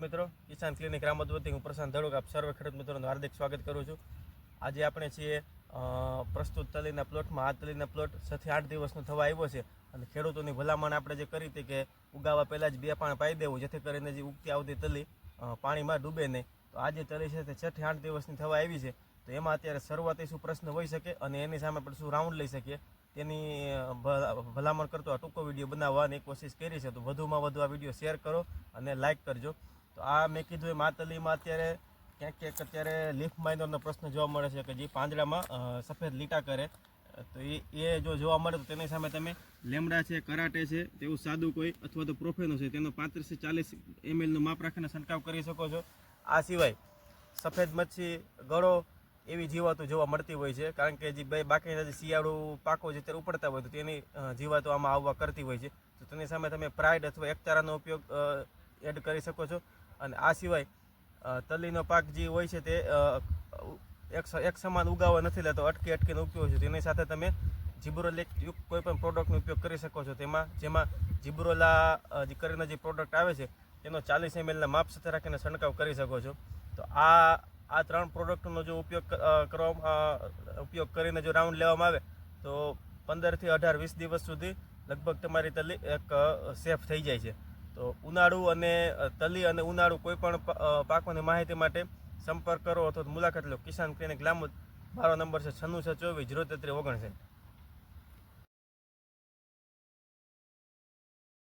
મિત્રો કિસાન ક્લિનિક રામદ વતી હું પ્રશાંત ધડુક, આપ સર્વે ખેડૂત મિત્રોનું હાર્દિક સ્વાગત કરું છું. આજે આપણે છીએ પ્રસ્તુત તલીના પ્લોટમાં. આ તલીના પ્લોટ છથી આઠ દિવસનો થવા આવ્યો છે અને ખેડૂતોની ભલામણ આપણે જે કરી હતી કે ઉગાવા પહેલાં જ બે પાણ પાઈ દેવું, જેથી કરીને જે ઉગતી આવતી તલી પાણીમાં ડૂબે નહીં. તો આ જે તલી છે તે છઠ્ઠી આઠ દિવસની થવા આવી છે. તો એમાં અત્યારે શરૂઆતી શું પ્રશ્ન હોઈ શકે અને એની સામે આપણે શું રાઉન્ડ લઈ શકીએ? તેની ભલામણ કરતો આ ટૂંકો વીડિયો બનાવવાની કોશિશ કરી છે. તો વધુમાં વધુ આ વીડિયો શેર કરો અને લાઇક કરજો. તો આ મેં કીધું એ માતલીમાં અત્યારે ક્યાંક ક્યાંક અત્યારે લીફ માઇનરનો પ્રશ્ન જોવા મળે છે કે જે પાંદડામાં સફેદ લીટા કરે. તો એ એ જો જોવા મળે તો તેની સામે તમે લેમડા છે, કરાટે છે, તેવું સાદું કોઈ અથવા તો પ્રોફેનો છે, તેનો પાંત્રીસથી ચાલીસ એમએલનું માપ રાખીને છંટકાવ કરી શકો છો. આ સિવાય સફેદ મચ્છી, ગળો એવી જીવાતો જોવા મળતી હોય છે, કારણ કે જે બાકીના જે શિયાળુ પાકો જે ત્યારે ઉપડતા હોય તો તેની જીવાતો આમાં આવવા કરતી હોય છે. તો તેની સામે તમે પ્રાઇડ અથવા એકતારાનો ઉપયોગ એડ કરી શકો છો. અને આ સિવાય તલીનો પાક જે હોય છે તે એક એક સમાન ઉગાવવા નથી લેતો, અટકી અટકીને ઉપયોગ છે. તેની સાથે તમે જીબ્રોલેક યુક્ત કોઈ પણ પ્રોડક્ટનો ઉપયોગ કરી શકો છો. તેમાં, જેમાં જીબ્રોલા જે કરીને જે પ્રોડક્ટ આવે છે, તેનો ચાલીસ એમએલના માપ સાથે રાખીને છંટકાવ કરી શકો છો. તો આ આ ત્રણ પ્રોડક્ટનો જો ઉપયોગ કરવામાં ઉપયોગ કરીને જો રાઉન્ડ લેવામાં આવે, તો પંદરથી અઢાર વીસ દિવસ સુધી લગભગ તમારી તલી એક સેફ થઈ જાય છે. તો ઉનાળુ અને તલી અને ઉનાળુ કોઈ પણ પાકોની માહિતી માટે સંપર્ક કરો અથવા મુલાકાત લો. કિસાન ક્લિનિક લાંબુ મારો નંબર છે છન્નું છ ચોવીસ જીરો તેત્રીસ ઓગણસાઠ.